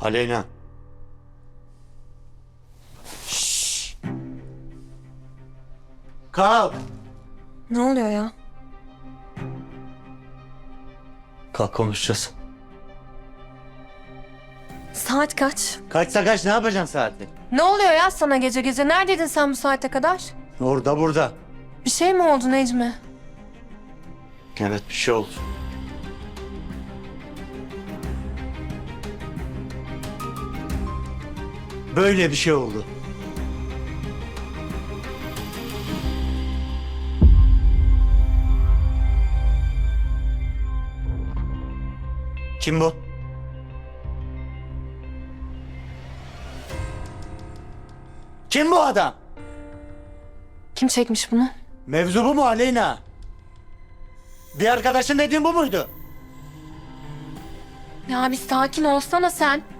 Aleyna. Şşş. Kalk. Ne oluyor ya? Kalk konuşacağız. Saat kaç? Kaçsa kaç ne yapacaksın saatte? Ne oluyor ya sana gece gece? Neredeydin sen bu saate kadar? Orada burada. Bir şey mi oldu Necmi? Evet bir şey oldu. Böyle bir şey oldu. Kim bu? Kim bu adam? Kim çekmiş bunu? Mevzu bu mu Aleyna? Bir arkadaşın dediğin bu muydu? Ya bir sakin olsana sen.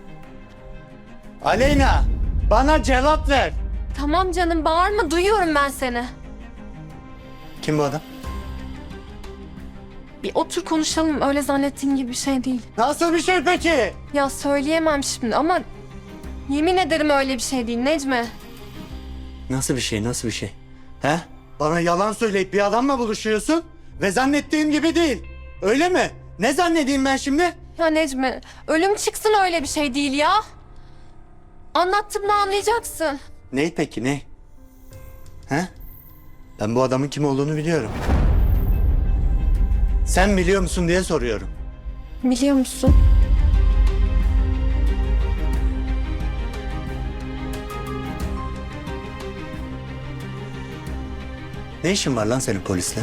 Aleyna bana cevap ver. Tamam canım bağırma duyuyorum ben seni. Kim bu adam? Bir otur konuşalım öyle zannettiğin gibi bir şey değil. Nasıl bir şey peki? Ya söyleyemem şimdi ama yemin ederim öyle bir şey değil Necmi. Nasıl bir şey nasıl bir şey? He? Bana yalan söyleyip bir adamla buluşuyorsun ve zannettiğim gibi değil. Öyle mi? Ne zannedeyim ben şimdi? Ya Necmi ölüm çıksın öyle bir şey değil ya. Anlattığımda anlayacaksın. Ney peki ne? He? Ben bu adamın kim olduğunu biliyorum. Sen biliyor musun diye soruyorum. Biliyor musun? Ne işin var lan senin polisle?